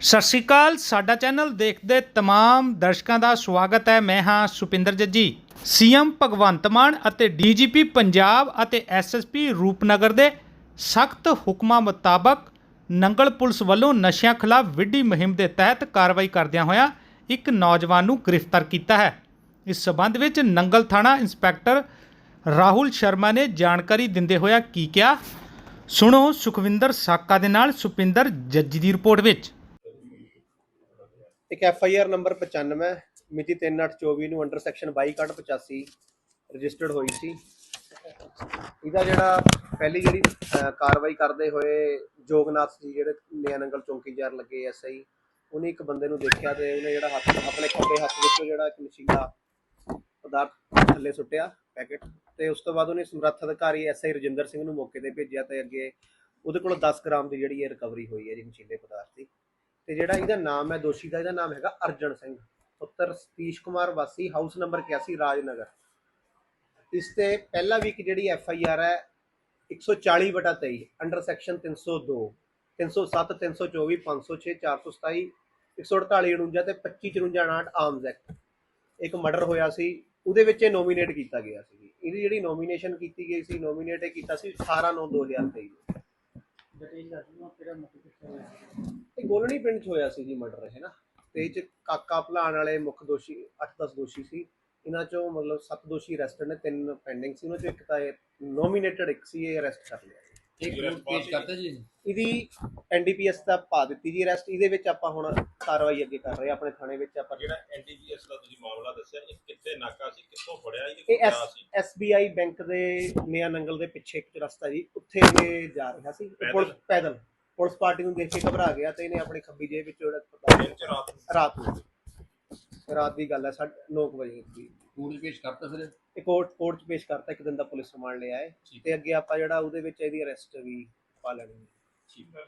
ਸਤਿ ਸ਼੍ਰੀ ਅਕਾਲ, ਸਾਡਾ ਚੈਨਲ ਦੇਖਦੇ ਤਮਾਮ ਦਰਸ਼ਕਾਂ ਦਾ ਸਵਾਗਤ ਹੈ। ਮੈਂ ਹਾਂ ਸੁਪਿੰਦਰ ਜੱਜੀ। ਸੀਐਮ ਭਗਵੰਤ ਮਾਨ ਅਤੇ ਡੀਜੀਪੀ ਪੰਜਾਬ ਅਤੇ ਐਸਐਸਪੀ ਰੂਪਨਗਰ ਦੇ ਸਖਤ ਹੁਕਮਾਂ ਮੁਤਾਬਕ ਨੰਗਲ ਪੁਲਿਸ ਵੱਲੋਂ ਨਸ਼ਿਆਂ ਖਿਲਾਫ ਵਿੱਢੀ ਮੁਹਿੰਮ ਦੇ ਤਹਿਤ ਕਾਰਵਾਈ ਕਰਦਿਆਂ ਹੋਇਆਂ ਇੱਕ ਨੌਜਵਾਨ ਨੂੰ ਗ੍ਰਿਫਤਾਰ ਕੀਤਾ ਹੈ। ਇਸ ਸਬੰਧ ਵਿੱਚ ਨੰਗਲ ਥਾਣਾ ਇੰਸਪੈਕਟਰ ਰਾਹੁਲ ਸ਼ਰਮਾ ਨੇ ਜਾਣਕਾਰੀ ਦਿੰਦੇ ਹੋਇਆ ਕੀ ਕਿਹਾ। ਸੁਣੋ ਸੁਖਵਿੰਦਰ ਸਾਕਾ ਦੇ ਨਾਲ ਸੁਪਿੰਦਰ ਜੱਜੀ ਦੀ ਰਿਪੋਰਟ ਵਿੱਚ। ਇੱਕ ਐਫ ਆਈ ਆਰ ਨੰਬਰ 95 ਮਿਤੀ 3824 ਨੂੰ ਅੰਡਰ ਸੈਕਸ਼ਨ 2285 ਰਜਿਸਟਰਡ ਹੋਈ ਸੀ। ਇਹਦਾ ਜਿਹੜਾ ਪਹਿਲੀ ਜਿਹੜੀ ਕਾਰਵਾਈ ਕਰਦੇ ਹੋਏ ਜੋਗਨਾਥ ਜੀ ਜਿਹੜੇ ਨਿਆਨੰਗਲ ਚੌਂਕੀਦਾਰ ਲੱਗੇ ਐਸ ਆਈ ਉਹਨੇ ਇੱਕ ਬੰਦੇ ਨੂੰ ਦੇਖਿਆ ਤੇ ਉਹਨੇ ਜਿਹੜਾ ਹੱਥ, ਆਪਣੇ ਖੱਬੇ ਹੱਥ ਵਿੱਚੋਂ ਜਿਹੜਾ ਇੱਕ ਨਸ਼ੀਲਾ ਪਦਾਰਥ ਥੱਲੇ ਸੁੱਟਿਆ, ਪੈਕੇਟ, ਤੇ ਉਸ ਤੋਂ ਬਾਅਦ ਉਹਨੇ ਸਮਰੱਥ ਅਧਿਕਾਰੀ ਐਸਆਈ ਰਜਿੰਦਰ ਸਿੰਘ ਨੂੰ ਮੌਕੇ ਤੇ ਭੇਜਿਆ ਤੇ ਅੱਗੇ ਉਹਦੇ ਕੋਲ 10 ਗ੍ਰਾਮ ਦੀ ਜਿਹੜੀ ਹੈ ਰਿਕਵਰੀ ਹੋਈ ਹੈ ਜੀ ਨਸ਼ੀਲੇ ਪਦਾਰਥ ਦੀ। ਤੇ ਜਿਹੜਾ ਇਹਦਾ ਨਾਮ ਹੈ ਦੋਸ਼ੀ ਦਾ, ਇਹਦਾ ਨਾਮ ਹੈਗਾ ਅਰਜਨ ਸਿੰਘ। ਪੁੱਤਰ ਸਤੀਸ਼ ਕੁਮਾਰ ਵਾਸੀ ਹਾਊਸ ਨੰਬਰ 81 ਰਾਜਨਗਰ। ਇਸ ਤੇ ਪਹਿਲਾ ਵੀ ਇੱਕ ਜਿਹੜੀ ਐਫ ਆਈ ਆਰ ਹੈ 140 ਬਟਾ 23 ਅੰਡਰ ਸੈਕਸ਼ਨ 302 307 324 506 427 148 49 ਤੇ 25 54 59 ਆਰਮਸ ਐਕਟ ਇੱਕ ਮਰਡਰ ਹੋਇਆ ਸੀ। ਉਹਦੇ ਵਿੱਚ ਇਹ ਨੋਮੀਨੇਟ ਕੀਤਾ ਗਿਆ ਸੀ। ਇਹਦੀ ਜਿਹੜੀ ਨੋਮੀਨੇਸ਼ਨ ਕੀਤੀ ਗਈ ਸੀ ਨੋਮੀਨੇਟ ਇਹ ਕੀਤਾ ਸੀ 18 9 2023 ਨੂੰ। ਇਹ ਗੋਲਣੀ ਪਿੰਡ 'ਚ ਹੋਇਆ ਸੀ ਜੀ ਮਰਡਰ ਹੈ ਨਾ। ਤੇ ਇਹ 'ਚ ਕਾਕਾ ਭਲਾਣ ਵਾਲੇ ਮੁੱਖ ਦੋਸ਼ੀ 8-10 ਦੋਸ਼ੀ ਸੀ। ਇਹਨਾਂ 'ਚੋਂ ਮਤਲਬ 7 ਦੋਸ਼ੀ ਅਰੈਸਟਡ ਨੇ ਤਿੰਨ ਪੈਂਡਿੰਗ ਸੀ। ਉਹਨਾਂ 'ਚੋਂ ਇੱਕ ਤਾਂ ਇਹ ਨੋਮੀਨੇਟਡ ਇੱਕ ਸੀ ਇਹ ਅਰੈਸਟ ਕਰ ਲਿਆ। ਇੱਕ ਰੂਟ ਪੇਸ਼ ਕਰਤਾ ਜੀ ਇਹਦੀ ਐਨਡੀਪੀਐਸ ਦਾ ਪਾ ਦਿੱਤੀ ਜੀ ਅਰੈਸਟ ਇਹਦੇ ਵਿੱਚ ਆਪਾਂ ਹੁਣ ਕਾਰਵਾਈ ਅੱਗੇ ਕਰ ਰਹੇ ਆਪਣੇ ਥਾਣੇ ਵਿੱਚ ਆਪਾਂ ਜਿਹੜਾ ਐਨਡੀਪੀਐਸ ਦਾ ਤੁਸੀਂ ਮਾਮਲਾ ਦੱਸਿਆ ਇਹ ਕਿੱਥੇ ਨਾਕਾ ਸੀ ਕਿੱਥੋਂ ਫੜਿਆ ਇਹ ਇਹ ਕਿੱਥੇ ਸੀ? ਐਸਬੀਆਈ ਬੈਂਕ ਦੇ ਨਿਆ ਨੰਗਲ ਦੇ ਪਿੱਛੇ ਇੱਕ ਰਸਤਾ ਜੀ ਉੱਥੇ ਇਹ ਜਾ ਰਿਹਾ ਸੀ। ਤੇ ਪੁਲਿਸ ਪੈਦਲ? ਪੁਲਿਸ ਪਾਰਟੀ ਨੂੰ ਦੇਖ ਕੇ ਘਬਰਾ ਗਿਆ ਤੇ ਇਹਨੇ ਆਪਣੀ ਖੱਬੀ ਜੇਬ ਵਿੱਚੋਂ ਜਿਹੜਾ ਰਾਤ ਨੂੰ ਰਾਤ ਨੂੰ ਰਾਤ ਦੀ ਗੱਲ ਹੈ 9 ਵਜੇ ਦੀ। ਰੂਟ ਪੇਸ਼ ਕਰਤਾ ਫਿਰ ਇਹ? ਕੋਰਟ ਕੋਰਟ ਚ ਪੇਸ਼ ਕਰਤਾ ਇੱਕ ਦਿਨ ਦਾ ਪੁਲਿਸ ਰਿਮਾਂਡ ਲਿਆ ਹੈ। ਤੇ ਅੱਗੇ ਆਪਾਂ ਜਿਹੜਾ ਉਹਦੇ ਵਿੱਚ ਇਹਦੀ ਅਰੈਸਟ ਵੀ ਪਾ ਲੈਣੀ ਹੈ। ਠੀਕ ਹੈ।